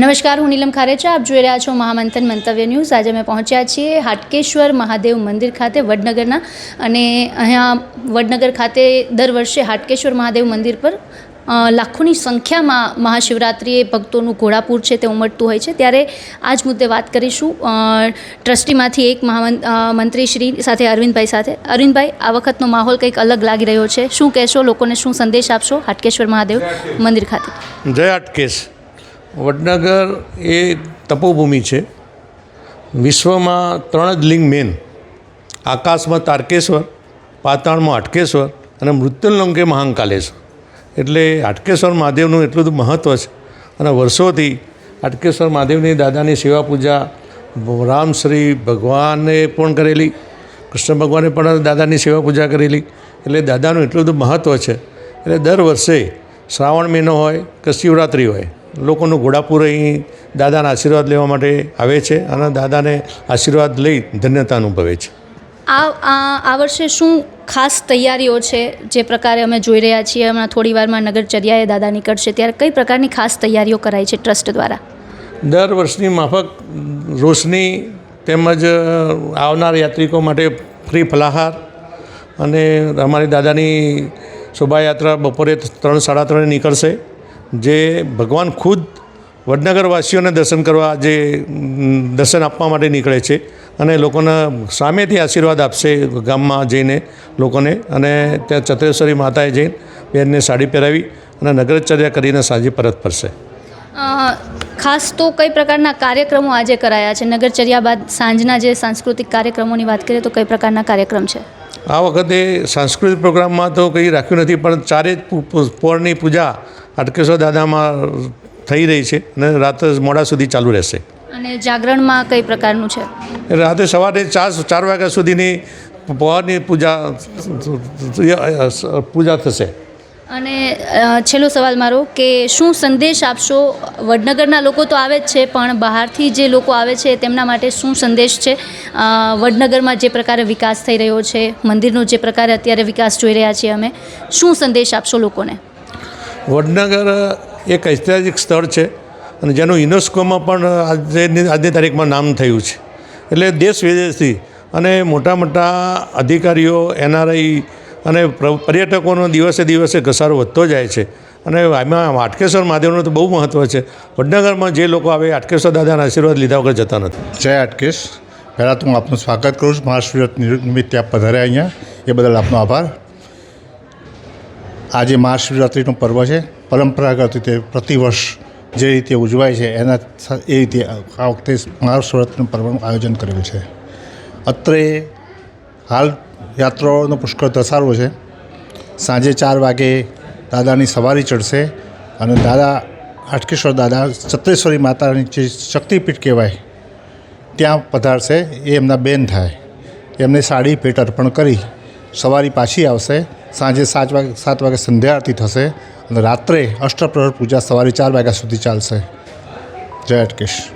નમસ્કાર હું નીલમ ખારેચા. આપ જોઈ રહ્યા છો મહામંથન મંતવ્ય ન્યૂઝ. આજે અમે પહોંચ્યા છીએ હાટકેશ્વર મહાદેવ મંદિર ખાતે વડનગરના. અને અહીંયા વડનગર ખાતે દર વર્ષે હાટકેશ્વર મહાદેવ મંદિર પર લાખોની સંખ્યામાં મહાશિવરાત્રિએ ભક્તોનું ઘોડાપૂર છે તે ઉમટતું હોય છે. ત્યારે આ જ મુદ્દે વાત કરીશું. ટ્રસ્ટીમાંથી એક મહામંત્રી મંત્રી શ્રી સાથે અરવિંદભાઈ સાથે. અરવિંદભાઈ આ વખતનો માહોલ કંઈક અલગ લાગી રહ્યો છે. શું કહેશો? લોકોને શું સંદેશ આપશો હાટકેશ્વર મહાદેવ મંદિર ખાતે? જય અટકેશ વડનગર એ તપોભૂમિ છે. વિશ્વમાં ત્રણ જ લિંગ મેન આકાશમાં તારકેશ્વર, પાતાળમાં હાટકેશ્વર અને મૃત્યુલંકે મહાંકાલેશ્વર. એટલે હાટકેશ્વર મહાદેવનું એટલું બધું મહત્ત્વ છે. અને વર્ષોથી હાટકેશ્વર મહાદેવની દાદાની સેવા પૂજા રામશ્રી ભગવાને પણ કરેલી, કૃષ્ણ ભગવાને પણ દાદાની સેવા પૂજા કરેલી. એટલે દાદાનું એટલું બધું મહત્ત્વ છે. એટલે દર વર્ષે શ્રાવણ મહિનો હોય કે શિવરાત્રિ હોય લોકોનું ઘોડાપુર અહીં દાદાના આશીર્વાદ લેવા માટે આવે છે અને દાદાને આશીર્વાદ લઈ ધન્યતા અનુભવે છે. આ આ વર્ષે શું ખાસ તૈયારીઓ છે? જે પ્રકારે અમે જોઈ રહ્યા છીએ હમણાં થોડી વારમાં નગરચર્યાએ દાદા નીકળશે ત્યારે કઈ પ્રકારની ખાસ તૈયારીઓ કરાઈ છે ટ્રસ્ટ દ્વારા? દર વર્ષની માફક રોશની તેમજ આવનાર યાત્રિકો માટે ફ્રી ફલાહાર અને અમારી દાદાની શોભાયાત્રા બપોરે ત્રણ સાડા ત્રણે નીકળશે. જે ભગવાન ખુદ વડનગરવાસીઓને દર્શન કરવા જે દર્શન આપવા માટે નીકળે છે અને લોકોના સામેથી આશીર્વાદ આપશે ગામમાં જઈને લોકોને અને ત્યાં ચત્રેશ્વરી માતાએ જઈને બેનને સાડી પહેરાવી અને નગરચર્યા કરીને સાંજે પરત ફરશે. ખાસ તો કઈ પ્રકારના કાર્યક્રમો આજે કરાયા છે? નગરચર્યા બાદ સાંજના જે સાંસ્કૃતિક કાર્યક્રમોની વાત કરીએ તો કઈ પ્રકારના કાર્યક્રમ છે? આ વખતે સાંસ્કૃતિક પ્રોગ્રામમાં તો કંઈ રાખ્યું નથી પણ ચારે પોળની પૂજા હાટકેશ્વર દાદામાં થઈ રહી છે અને રાત મોડા સુધી ચાલુ રહેશે. અને જાગરણમાં કઈ પ્રકારનું છે? રાતે સવારે ચાર ચાર વાગ્યા સુધીની પૌરની પૂજા પૂજા થશે. અને છેલ્લો સવાલ મારો કે શું સંદેશ આપશો? વડનગરના લોકો તો આવે જ છે પણ બહારથી જે લોકો આવે છે તેમના માટે શું સંદેશ છે? વડનગરમાં જે પ્રકારે વિકાસ થઈ રહ્યો છે મંદિરનો જે પ્રકારે અત્યારે વિકાસ જોઈ રહ્યા છીએ અમે શું સંદેશ આપશો લોકોને? વડનગર એક ઐતિહાસિક સ્થળ છે અને જેનું યુનેસ્કોમાં પણ આજની આજની તારીખમાં નામ થયું છે. એટલે દેશ વિદેશથી અને મોટા મોટા અધિકારીઓ, એનઆરઆઈ અને પર્યટકોનો દિવસે દિવસે ઘસારો વધતો જાય છે. અને એમાં હાટકેશ્વર મહાદેવનું તો બહુ મહત્ત્વ છે. વડનગરમાં જે લોકો આવે હાટકેશ્વર દાદાના આશીર્વાદ લીધા વગર જતા નથી. જય હાટકેશ. પહેલાં તો હું આપનું સ્વાગત કરું છું. મહાશિવરાત્રી નિમિત્તે આપ પધાર્યા અહીંયા. એ બદલ આપનો આભાર. આજે મહાશિવરાત્રિનું પર્વ છે. પરંપરાગત રીતે પ્રતિવર્ષ જે રીતે ઉજવાય છે, એના એ રીતે આ વખતે મહાશિવરાત્રિનું પર્વનું આયોજન કરેલું છે. અત્રે હાલ યાત્રાઓનો પુષ્કળ ધસારો છે. સાંજે ચાર વાગે દાદાની સવારી ચડશે અને દાદા હાટકેશ્વર દાદા ચત્રેશ્વરી માતાની જે શક્તિપીઠ કહેવાય, ત્યાં પધારશે. એ એમના બેન થાય. એમને સાડી ભેટ અર્પણ કરી સવારી પાછી આવશે. સાંજે સાત વાગે સાત વાગે સંધ્યા આરતી થશે અને રાત્રે અષ્ટપ્રહર પૂજા સવારે ચાર વાગ્યા સુધી ચાલશે. જય અટકેશ.